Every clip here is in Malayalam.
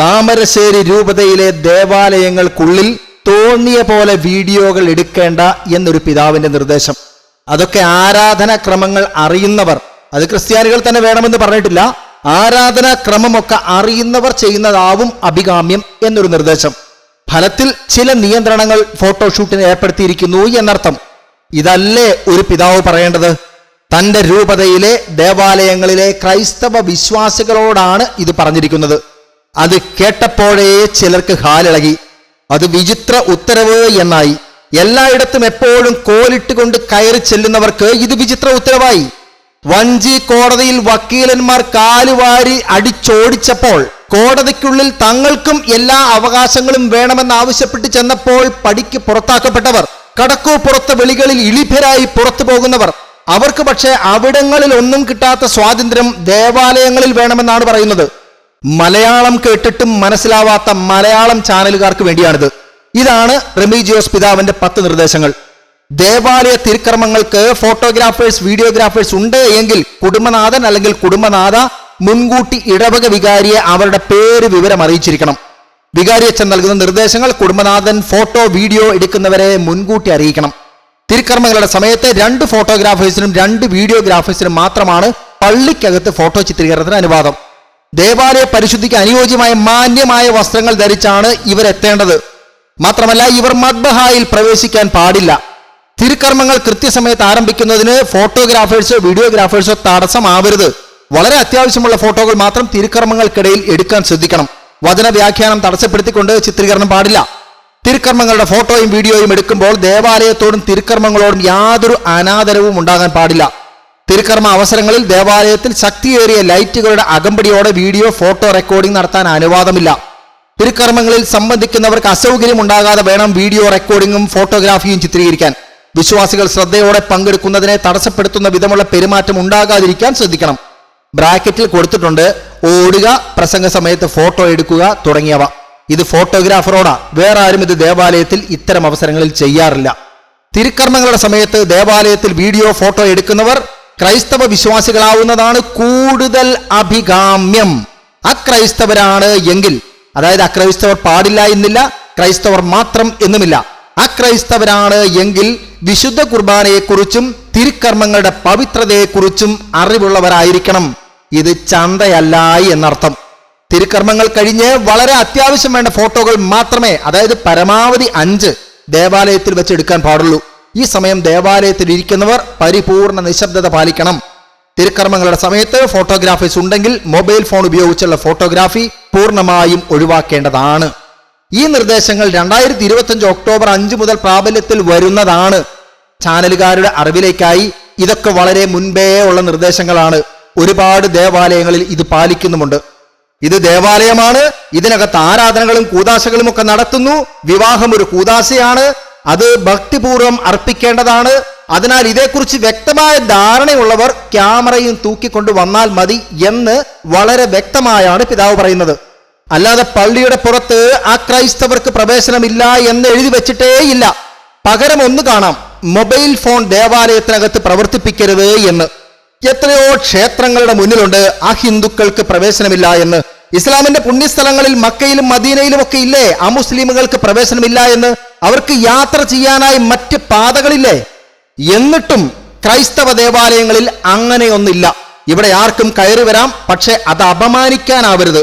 താമരശ്ശേരി രൂപതയിലെ ദേവാലയങ്ങൾക്കുള്ളിൽ തോന്നിയ പോലെ വീഡിയോകൾ എടുക്കേണ്ട എന്നൊരു പിതാവിന്റെ നിർദ്ദേശം. അതൊക്കെ ആരാധനാക്രമങ്ങൾ അറിയുന്നവർ. അത് ക്രിസ്ത്യാനികൾ തന്നെ വേണമെന്ന് പറഞ്ഞിട്ടില്ല. ആരാധനാക്രമമൊക്കെ അറിയുന്നവർ ചെയ്യുന്നതാവും അഭികാമ്യം എന്നൊരു നിർദ്ദേശം. ഫലത്തിൽ ചില നിയന്ത്രണങ്ങൾ ഫോട്ടോഷൂട്ടിന് ഏർപ്പെടുത്തിയിരിക്കുന്നു എന്നർത്ഥം. ഇതല്ലേ ഒരു പിതാവ് പറയേണ്ടത്? തന്റെ രൂപതയിലെ ദേവാലയങ്ങളിലെ ക്രൈസ്തവ വിശ്വാസികളോടാണ് ഇത് പറഞ്ഞിരിക്കുന്നത്. അത് കേട്ടപ്പോഴേ ചിലർക്ക് ഹാലിളകി. അത് വിചിത്ര ഉത്തരവ് എന്നായി. എല്ലായിടത്തും എപ്പോഴും കോലിട്ടുകൊണ്ട് കയറി ചെല്ലുന്നവർക്ക് ഇത് വിചിത്ര ഉത്തരവായി. വഞ്ചി കോടതിയിൽ വക്കീലന്മാർ കാലുവാരി അടിച്ചോടിച്ചപ്പോൾ കോടതിക്കുള്ളിൽ തങ്ങൾക്കും എല്ലാ അവകാശങ്ങളും വേണമെന്നാവശ്യപ്പെട്ട് ചെന്നപ്പോൾ പടിക്ക് പുറത്താക്കപ്പെട്ടവർ കടക്കോ പുറത്ത് വിളികളിൽ ഇളിഭരായി പുറത്തു പോകുന്നവർ അവർക്ക് പക്ഷേ അവിടങ്ങളിൽ ഒന്നും കിട്ടാത്ത സ്വാതന്ത്ര്യം ദേവാലയങ്ങളിൽ വേണമെന്നാണ് പറയുന്നത്. മലയാളം കേട്ടിട്ടും മനസ്സിലാവാത്ത മലയാളം ചാനലുകാർക്ക് വേണ്ടിയാണിത്. ഇതാണ് റെമീജിയോസ് പിതാവിന്റെ പത്ത് നിർദ്ദേശങ്ങൾ. ദേവാലയ തിരുക്രമങ്ങൾക്ക് ഫോട്ടോഗ്രാഫേഴ്സ് വീഡിയോഗ്രാഫേഴ്സ് ഉണ്ട് എങ്കിൽ കുടുംബനാഥൻ അല്ലെങ്കിൽ കുടുംബനാഥ മുൻകൂട്ടി ഇടവക വികാരിയെ അവരുടെ പേര് വിവരം അറിയിച്ചിരിക്കണം. വികാരി അച്ഛൻ നൽകുന്ന നിർദ്ദേശങ്ങൾ കുടുംബനാഥൻ ഫോട്ടോ വീഡിയോ എടുക്കുന്നവരെ മുൻകൂട്ടി അറിയിക്കണം. തിരുക്കർമ്മങ്ങളുടെ സമയത്ത് രണ്ട് ഫോട്ടോഗ്രാഫേഴ്സിനും രണ്ട് വീഡിയോഗ്രാഫേഴ്സിനും മാത്രമാണ് പള്ളിക്കകത്ത് ഫോട്ടോ ചിത്രീകരണത്തിന് അനുവാദം. ദേവാലയ പരിശുദ്ധിക്ക് അനുയോജ്യമായ മാന്യമായ വസ്ത്രങ്ങൾ ധരിച്ചാണ് ഇവരെത്തേണ്ടത്. മാത്രമല്ല ഇവർ മദ്ബഹായിൽ പ്രവേശിക്കാൻ പാടില്ല. തിരുക്കർമ്മങ്ങൾ കൃത്യസമയത്ത് ആരംഭിക്കുന്നതിന് ഫോട്ടോഗ്രാഫേഴ്സോ വീഡിയോഗ്രാഫേഴ്സോ തടസ്സമാവരുത്. വളരെ അത്യാവശ്യമുള്ള ഫോട്ടോകൾ മാത്രം തിരുക്കർമ്മങ്ങൾക്കിടയിൽ എടുക്കാൻ ശ്രദ്ധിക്കണം. വചന വ്യാഖ്യാനം തടസ്സപ്പെടുത്തിക്കൊണ്ട് ചിത്രീകരണം പാടില്ല. തിരുക്കർമ്മങ്ങളുടെ ഫോട്ടോയും വീഡിയോയും എടുക്കുമ്പോൾ ദേവാലയത്തോടും തിരുക്കർമ്മങ്ങളോടും യാതൊരു അനാദരവും ഉണ്ടാകാൻ പാടില്ല. തിരുക്കർമ്മ അവസരങ്ങളിൽ ദേവാലയത്തിൽ ശക്തിയേറിയ ലൈറ്റുകളുടെ അകമ്പടിയോടെ വീഡിയോ ഫോട്ടോ റെക്കോർഡിംഗ് നടത്താൻ അനുവാദമില്ല. തിരുക്കർമ്മങ്ങളിൽ സംബന്ധിക്കുന്നവർക്ക് അസൗകര്യം ഉണ്ടാകാതെ വേണം വീഡിയോ റെക്കോർഡിംഗും ഫോട്ടോഗ്രാഫിയും ചിത്രീകരിക്കാൻ. വിശ്വാസികൾ ശ്രദ്ധയോടെ പങ്കെടുക്കുന്നതിനെ തടസ്സപ്പെടുത്തുന്ന വിധമുള്ള പെരുമാറ്റം ഉണ്ടാകാതിരിക്കാൻ ശ്രദ്ധിക്കണം. ബ്രാക്കറ്റിൽ കൊടുത്തിട്ടുണ്ട് ഓടുക പ്രസംഗ സമയത്ത് ഫോട്ടോ എടുക്കുക തുടങ്ങിയവ. ഇത് ഫോട്ടോഗ്രാഫറോടാ വേറെ ആരും ഇത് ദേവാലയത്തിൽ ഇത്തരം അവസരങ്ങളിൽ ചെയ്യാറില്ല. തിരുക്കർമ്മങ്ങളുടെ സമയത്ത് ദേവാലയത്തിൽ വീഡിയോ ഫോട്ടോ എടുക്കുന്നവർ ക്രൈസ്തവ വിശ്വാസികളാവുന്നതാണ് കൂടുതൽ അഭികാമ്യം. അക്രൈസ്തവരാണ് എങ്കിൽ അതായത് അക്രൈസ്തവർ പാടില്ല എന്നില്ല ക്രൈസ്തവർ മാത്രം എന്നുമില്ല. അക്രൈസ്തവരാണ് എങ്കിൽ വിശുദ്ധ കുർബാനയെക്കുറിച്ചും തിരുക്കർമ്മങ്ങളുടെ പവിത്രതയെക്കുറിച്ചും അറിവുള്ളവരായിരിക്കണം. ഇത് ചന്തയല്ല എന്നർത്ഥം. തിരുക്കർമ്മങ്ങൾ കഴിഞ്ഞ് വളരെ അത്യാവശ്യം വേണ്ട ഫോട്ടോകൾ മാത്രമേ അതായത് പരമാവധി അഞ്ച് ദേവാലയത്തിൽ വെച്ച് എടുക്കാൻ പാടുള്ളൂ. ഈ സമയം ദേവാലയത്തിൽ ഇരിക്കുന്നവർ പരിപൂർണ നിശബ്ദത പാലിക്കണം. തിരുക്കർമ്മങ്ങളുടെ സമയത്ത് ഫോട്ടോഗ്രാഫീസ് ഉണ്ടെങ്കിൽ മൊബൈൽ ഫോൺ ഉപയോഗിച്ചുള്ള ഫോട്ടോഗ്രാഫി പൂർണമായും ഒഴിവാക്കേണ്ടതാണ്. ഈ നിർദ്ദേശങ്ങൾ രണ്ടായിരത്തി ഇരുപത്തഞ്ച് ഒക്ടോബർ അഞ്ച് മുതൽ പ്രാബല്യത്തിൽ വരുന്നതാണ്. ചാനലുകാരുടെ അറിവിലേക്കായി ഇതൊക്കെ വളരെ മുൻപേ ഉള്ള നിർദ്ദേശങ്ങളാണ്. ഒരുപാട് ദേവാലയങ്ങളിൽ ഇത് പാലിക്കുന്നുമുണ്ട്. ഇത് ദേവാലയമാണ്. ഇതിനകത്ത് ആരാധനകളും കൂതാശകളും ഒക്കെ നടത്തുന്നു. വിവാഹം ഒരു കൂതാശയാണ് അത് ഭക്തിപൂർവം അർപ്പിക്കേണ്ടതാണ്. അതിനാൽ ഇതേക്കുറിച്ച് വ്യക്തമായ ധാരണയുള്ളവർ ക്യാമറയും തൂക്കിക്കൊണ്ട് വന്നാൽ മതി എന്ന് വളരെ വ്യക്തമായാണ് പിതാവ് പറയുന്നത്. അല്ലാതെ പള്ളിയുടെ പുറത്ത് ആ ക്രൈസ്തവർക്ക് പ്രവേശനമില്ല എന്ന് എഴുതി വെച്ചിട്ടേയില്ല. പകരം ഒന്ന് കാണാം. മൊബൈൽ ഫോൺ ദേവാലയത്തിനകത്ത് പ്രവർത്തിപ്പിക്കരുത് എന്ന്. എത്രയോ ക്ഷേത്രങ്ങളുടെ മുന്നിലുണ്ട്. ആ ഹിന്ദുക്കൾക്ക് പ്രവേശനമില്ല എന്ന്. ഇസ്ലാമിന്റെ പുണ്യസ്ഥലങ്ങളിൽ മക്കയിലും മദീനയിലും ഒക്കെ ഇല്ലേ? അമുസ്ലിമുകൾക്ക് മുസ്ലിമുകൾക്ക് പ്രവേശനമില്ല എന്ന് അവർക്ക് യാത്ര ചെയ്യാനായി മറ്റ് പാതകളില്ലേ? എന്നിട്ടും ക്രൈസ്തവ ദേവാലയങ്ങളിൽ അങ്ങനെയൊന്നില്ല ഇവിടെ ആർക്കും കയറി വരാം പക്ഷെ അത് അപമാനിക്കാനാവരുത്.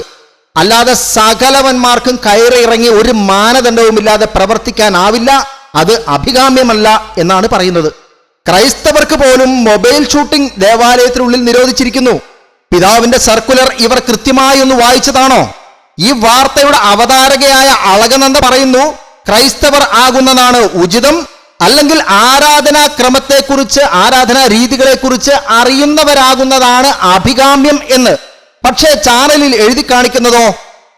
അല്ലാതെ സകലവന്മാർക്കും കയറി ഇറങ്ങി ഒരു മാനദണ്ഡവുമില്ലാതെ പ്രവർത്തിക്കാനാവില്ല. അത് അഭികാമ്യമല്ല എന്നാണ് പറയുന്നത്. ക്രൈസ്തവർക്ക് പോലും മൊബൈൽ ഷൂട്ടിംഗ് ദേവാലയത്തിനുള്ളിൽ നിരോധിച്ചിരിക്കുന്നു. പിതാവിന്റെ സർക്കുലർ ഇവർ കൃത്യമായി ഒന്ന് വായിച്ചതാണോ? ഈ വാർത്തയുടെ അവതാരകയായ അളകനന്ദ പറയുന്നു? ക്രൈസ്തവർ ആകുന്നതാണ് ഉചിതം അല്ലെങ്കിൽ ആരാധനാ ക്രമത്തെക്കുറിച്ച് ആരാധനാ രീതികളെക്കുറിച്ച് അറിയുന്നവരാകുന്നതാണ് അഭികാമ്യം എന്ന്. പക്ഷേ ചാനലിൽ എഴുതി കാണിക്കുന്നതോ?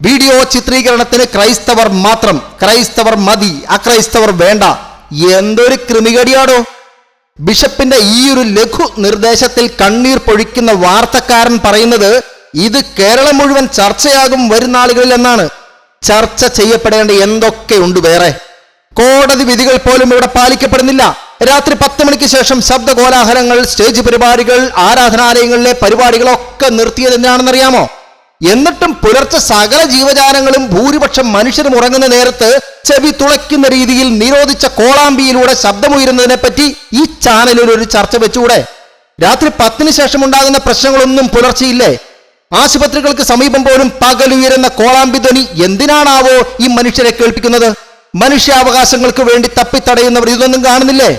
വീഡിയോ ചിത്രീകരണത്തിന് ക്രൈസ്തവർ മാത്രം ക്രൈസ്തവർ മതി അക്രൈസ്തവർ വേണ്ട. എന്തൊരു ക്രിമികടിയാടോ ബിഷപ്പിന്റെ ഈ ഒരു ലഘു നിർദ്ദേശത്തിൽ കണ്ണീർ പൊഴിക്കുന്ന വാർത്തക്കാരൻ പറയുന്നത് ഇത് കേരളം മുഴുവൻ ചർച്ചയാകും വരുന്നാളുകളിൽ എന്നാണ്. ചർച്ച ചെയ്യപ്പെടേണ്ട എന്തൊക്കെയുണ്ട് വേറെ? കോടതി വിധികൾ പോലും ഇവിടെ പാലിക്കപ്പെടുന്നില്ല. രാത്രി പത്ത് മണിക്ക് ശേഷം ശബ്ദ കോലാഹലങ്ങൾ സ്റ്റേജ് പരിപാടികൾ ആരാധനാലയങ്ങളിലെ പരിപാടികളൊക്കെ നിർത്തിയത് എന്തിനാണെന്നറിയാമോ എന്നിട്ടും പുലർച്ചെ സകല ജീവജാലങ്ങളും ഭൂരിപക്ഷം മനുഷ്യരും ഉറങ്ങുന്ന നേരത്ത് ചെവി തുളയ്ക്കുന്ന രീതിയിൽ നിരോധിച്ച കോളാമ്പിയിലൂടെ ശബ്ദമുയരുന്നതിനെപ്പറ്റി ഈ ചാനലിൽ ഒരു ചർച്ച വെച്ചുകൂടെ? രാത്രി പത്തിന് ശേഷം ഉണ്ടാകുന്ന പ്രശ്നങ്ങളൊന്നും പുലർച്ചയില്ലേ? ആശുപത്രികൾക്ക് സമീപം പോലും പകലുയരുന്ന കോളാമ്പി ധ്വനി എന്തിനാണാവോ ഈ മനുഷ്യരെ കേൾപ്പിക്കുന്നത്? മനുഷ്യാവകാശങ്ങൾക്ക് വേണ്ടി തപ്പിത്തടയുന്നവർ ഇതൊന്നും കാണുന്നില്ലേ?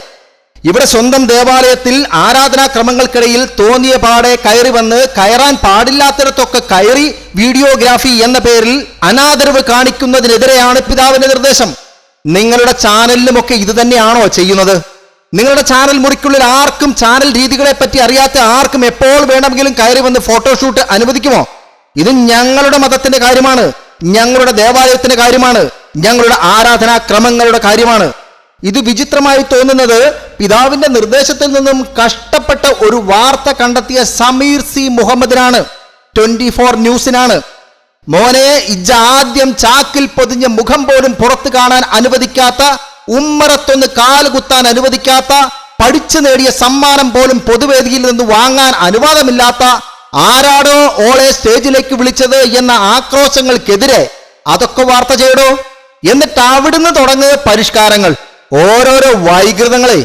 ഇവിടെ സ്വന്തം ദേവാലയത്തിൽ ആരാധനാക്രമങ്ങൾക്കിടയിൽ തോന്നിയ പാടെ കയറി വന്ന് കയറാൻ പാടില്ലാത്തിടത്തൊക്കെ കയറി വീഡിയോഗ്രാഫി എന്ന പേരിൽ അനാദരവ് കാണിക്കുന്നതിനെതിരെയാണ് പിതാവിന്റെ നിർദ്ദേശം. നിങ്ങളുടെ ചാനലിലുമൊക്കെ ഇത് തന്നെയാണോ ചെയ്യുന്നത്? നിങ്ങളുടെ ചാനൽ മുറിക്കുള്ളിൽ ആർക്കും ചാനൽ രീതികളെ പറ്റി അറിയാത്ത ആർക്കും എപ്പോൾ വേണമെങ്കിലും കയറി വന്ന് ഫോട്ടോഷൂട്ട് അനുവദിക്കുമോ? ഇത് ഞങ്ങളുടെ മതത്തിന്റെ കാര്യമാണ് ഞങ്ങളുടെ ദേവാലയത്തിന്റെ കാര്യമാണ് ഞങ്ങളുടെ ആരാധനാക്രമങ്ങളുടെ കാര്യമാണ്. ഇത് വിചിത്രമായി തോന്നുന്നത് പിതാവിന്റെ നിർദ്ദേശത്തിൽ നിന്നും കഷ്ടപ്പെട്ട ഒരു വാർത്ത കണ്ടെത്തിയ സമീർ സി മുഹമ്മദിനാണ്. ട്വന്റി ഫോർ ന്യൂസിനാണ്. മോനെ ഇജ്ജ ആദ്യം ചാക്കിൽ പൊതിഞ്ഞ മുഖം പോലും പുറത്തു കാണാൻ അനുവദിക്കാത്ത ഉമ്മറത്തൊന്ന് കാലുകുത്താൻ അനുവദിക്കാത്ത പഠിച്ചു നേടിയ സമ്മാനം പോലും പൊതുവേദിയിൽ നിന്ന് വാങ്ങാൻ അനുവാദമില്ലാത്ത ആരാടോ ഓളെ സ്റ്റേജിലേക്ക് വിളിച്ചത് എന്ന ആക്രോശങ്ങൾക്കെതിരെ അതൊക്കെ വാർത്ത ചെയ്യടോ? എന്നിട്ട് അവിടുന്ന് തുടങ്ങുക പരിഷ്കാരങ്ങൾ. ഓരോരോ വൈകൃതങ്ങളെ.